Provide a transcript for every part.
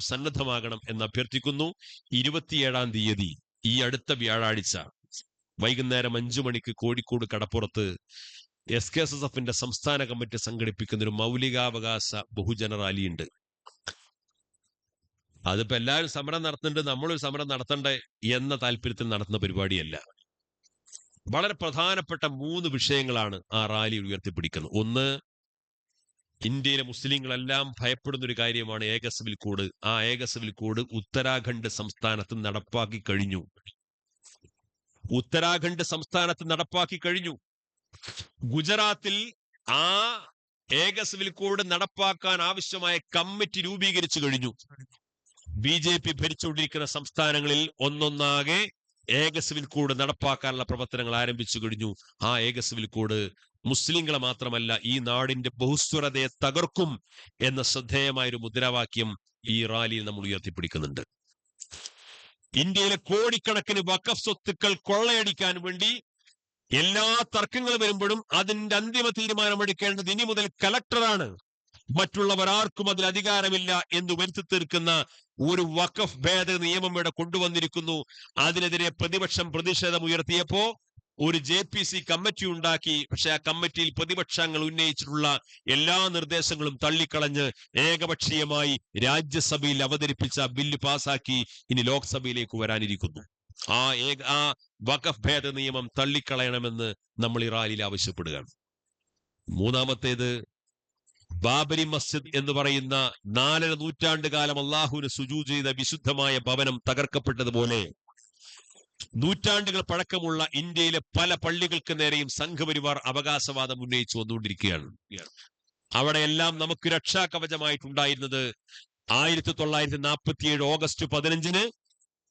സന്നദ്ധമാകണം എന്ന് അഭ്യർത്ഥിക്കുന്നു. ഇരുപത്തിയേഴാം തീയതി ഈ അടുത്ത വ്യാഴാഴ്ച വൈകുന്നേരം അഞ്ചു മണിക്ക് കോഴിക്കോട് കടപ്പുറത്ത് എസ് കെ എസ് എസ് എഫിന്റെ സംസ്ഥാന കമ്മിറ്റി സംഘടിപ്പിക്കുന്ന ഒരു മൗലികാവകാശ ബഹുജന റാലിയുണ്ട്. അതിപ്പോ എല്ലാവരും സമരം നടത്തുന്നുണ്ട്. നമ്മളൊരു സമരം നടത്തണ്ടേ എന്ന താല്പര്യത്തിൽ നടത്തുന്ന പരിപാടിയല്ല. വളരെ പ്രധാനപ്പെട്ട മൂന്ന് വിഷയങ്ങളാണ് ആ റാലി ഉയർത്തിപ്പിടിക്കുന്നത്. ഒന്ന് ഇന്ത്യയിലെ മുസ്ലിങ്ങളെല്ലാം ഭയപ്പെടുന്ന ഒരു കാര്യമാണ് ഏക സിവിൽ കോഡ് ആ ഏക സിവിൽ കോഡ് ഉത്തരാഖണ്ഡ് സംസ്ഥാനത്ത് നടപ്പാക്കി കഴിഞ്ഞു. ഉത്തരാഖണ്ഡ് സംസ്ഥാനത്ത് നടപ്പാക്കി കഴിഞ്ഞു. ഗുജറാത്തിൽ ആ ഏക സിവിൽ കോഡ് നടപ്പാക്കാൻ ആവശ്യമായ കമ്മിറ്റി രൂപീകരിച്ചു കഴിഞ്ഞു. ബി ജെ പി ഭരിച്ചുകൊണ്ടിരിക്കുന്ന സംസ്ഥാനങ്ങളിൽ ഒന്നൊന്നാകെ ഏക സിവിൽ കോഡ് നടപ്പാക്കാനുള്ള പ്രവർത്തനങ്ങൾ ആരംഭിച്ചു കഴിഞ്ഞു. ആ ഏക സിവിൽ കോഡ് മുസ്ലിങ്ങളെ മാത്രമല്ല ഈ നാടിന്റെ ബഹുസ്വരതയെ തകർക്കും എന്ന ശ്രദ്ധേയമായ ഒരു മുദ്രാവാക്യം ഈ റാലിയിൽ നമ്മൾ ഉയർത്തിപ്പിടിക്കുന്നുണ്ട്. ഇന്ത്യയിലെ കോടിക്കണക്കിന് വഖഫ് സ്വത്തുക്കൾ കൊള്ളയടിക്കാൻ വേണ്ടി എല്ലാ തർക്കങ്ങളും വരുമ്പോഴും അതിന്റെ അന്തിമ തീരുമാനമെടുക്കേണ്ടത് ഇനി മുതൽ കലക്ടറാണ്. മറ്റുള്ളവർ ആർക്കും അതിൽ അധികാരമില്ല എന്ന് വരുത്തി തീർക്കുന്ന ഒരു വഖഫ് ഭേദ നിയമം ഇവിടെ കൊണ്ടുവന്നിരിക്കുന്നു. അതിനെതിരെ പ്രതിപക്ഷം പ്രതിഷേധം ഉയർത്തിയപ്പോ ഒരു ജെ പി സി കമ്മിറ്റി ഉണ്ടാക്കി. പക്ഷെ ആ കമ്മിറ്റിയിൽ പ്രതിപക്ഷങ്ങൾ ഉന്നയിച്ചിട്ടുള്ള എല്ലാ നിർദ്ദേശങ്ങളും തള്ളിക്കളഞ്ഞ് ഏകപക്ഷീയമായി രാജ്യസഭയിൽ അവതരിപ്പിച്ച ബില്ല് പാസാക്കി ഇനി ലോക്സഭയിലേക്ക് വരാനിരിക്കുന്നു. ആ ഏക ആ വഖഫ് ഭേദ നിയമം തള്ളിക്കളയണമെന്ന് നമ്മൾ ഈ റാലിയിൽ ആവശ്യപ്പെടുകയാണ്. മൂന്നാമത്തേത് ബാബരി മസ്ജിദ് എന്ന് പറയുന്ന നാലര നൂറ്റാണ്ട് കാലം അള്ളാഹുവിന് സുജൂ ചെയ്ത വിശുദ്ധമായ ഭവനം തകർക്കപ്പെട്ടതുപോലെ നൂറ്റാണ്ടുകൾ പഴക്കമുള്ള ഇന്ത്യയിലെ പല പള്ളികൾക്ക് നേരെയും സംഘപരിവാർ അവകാശവാദം ഉന്നയിച്ചു വന്നുകൊണ്ടിരിക്കുകയാണ്. അവിടെയെല്ലാം നമുക്ക് രക്ഷാകവചമായിട്ടുണ്ടായിരുന്നത് ആയിരത്തി തൊള്ളായിരത്തി നാൽപ്പത്തിയേഴ് ഓഗസ്റ്റ് പതിനഞ്ചിന്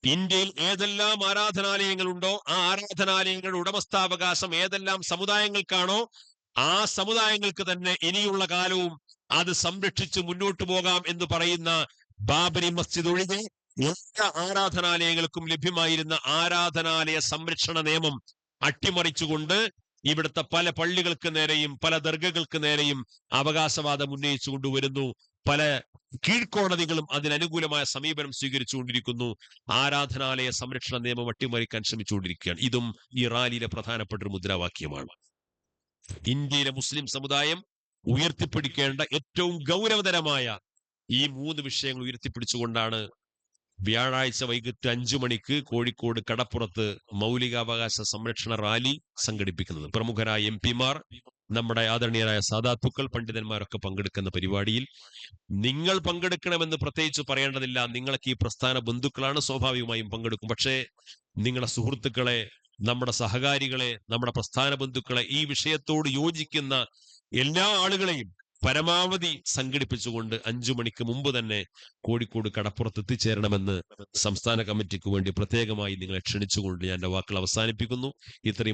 ഇന്ത്യയിൽ ഏതെല്ലാം ആരാധനാലയങ്ങളുണ്ടോ ആ ആരാധനാലയങ്ങളുടെ ഉടമസ്ഥാവകാശം ഏതെല്ലാം സമുദായങ്ങൾക്കാണോ ആ സമുദായങ്ങൾക്ക് തന്നെ ഇനിയുള്ള കാലവും അത് സംരക്ഷിച്ച് മുന്നോട്ടു പോകാം എന്ന് പറയുന്ന ബാബരി മസ്ജിദ് ഒഴികെ എല്ലാ ആരാധനാലയങ്ങൾക്കും ലഭ്യമായിരുന്ന ആരാധനാലയ സംരക്ഷണ നിയമം അട്ടിമറിച്ചുകൊണ്ട് ഇവിടുത്തെ പല പള്ളികൾക്ക് നേരെയും പല ദർഗകൾക്ക് നേരെയും അവകാശവാദം ഉന്നയിച്ചു കൊണ്ടുവരുന്നു പല കീഴ്ക്കോടതികളും അതിനനുകൂലമായ സമീപനം സ്വീകരിച്ചുകൊണ്ടിരിക്കുന്നു. ആരാധനാലയ സംരക്ഷണ നിയമം അട്ടിമറിക്കാൻ ശ്രമിച്ചുകൊണ്ടിരിക്കുകയാണ്. ഇതും ഈ റാലിയിലെ പ്രധാനപ്പെട്ട ഒരു മുദ്രാവാക്യമാണ്. ഇന്ത്യയിലെ മുസ്ലിം സമുദായം ഉയർത്തിപ്പിടിക്കേണ്ട ഏറ്റവും ഗൗരവതരമായ ഈ മൂന്ന് വിഷയങ്ങൾ ഉയർത്തിപ്പിടിച്ചുകൊണ്ടാണ് വ്യാഴാഴ്ച വൈകിട്ട് അഞ്ചു മണിക്ക് കോഴിക്കോട് കടപ്പുറത്ത് മൗലികാവകാശ സംരക്ഷണ റാലി സംഘടിപ്പിക്കുന്നത്. പ്രമുഖരായ എം പിമാർ നമ്മുടെ ആദരണീയരായ സാധാത്തുക്കൾ പണ്ഡിതന്മാരൊക്കെ പങ്കെടുക്കുന്ന പരിപാടിയിൽ നിങ്ങൾ പങ്കെടുക്കണമെന്ന് പ്രത്യേകിച്ച് പറയേണ്ടതില്ല. നിങ്ങൾക്ക് ഈ പ്രസ്ഥാന ബന്ധുക്കളാണ് സ്വാഭാവികമായും പങ്കെടുക്കും. പക്ഷേ നിങ്ങളുടെ സുഹൃത്തുക്കളെ നമ്മുടെ സഹകാരികളെ നമ്മുടെ പ്രസ്ഥാന ബന്ധുക്കളെ ഈ വിഷയത്തോട് യോജിക്കുന്ന എല്ലാ ആളുകളെയും പരമാവധി സംഘടിപ്പിച്ചുകൊണ്ട് അഞ്ചു മണിക്ക് മുമ്പ് തന്നെ കോഴിക്കോട് കടപ്പുറത്ത് എത്തിച്ചേരണമെന്ന് സംസ്ഥാന കമ്മിറ്റിക്ക് വേണ്ടി പ്രത്യേകമായി നിങ്ങളെ ക്ഷണിച്ചുകൊണ്ട് ഞാൻ എന്റെ വാക്കുകൾ അവസാനിപ്പിക്കുന്നു. ഇത്രയും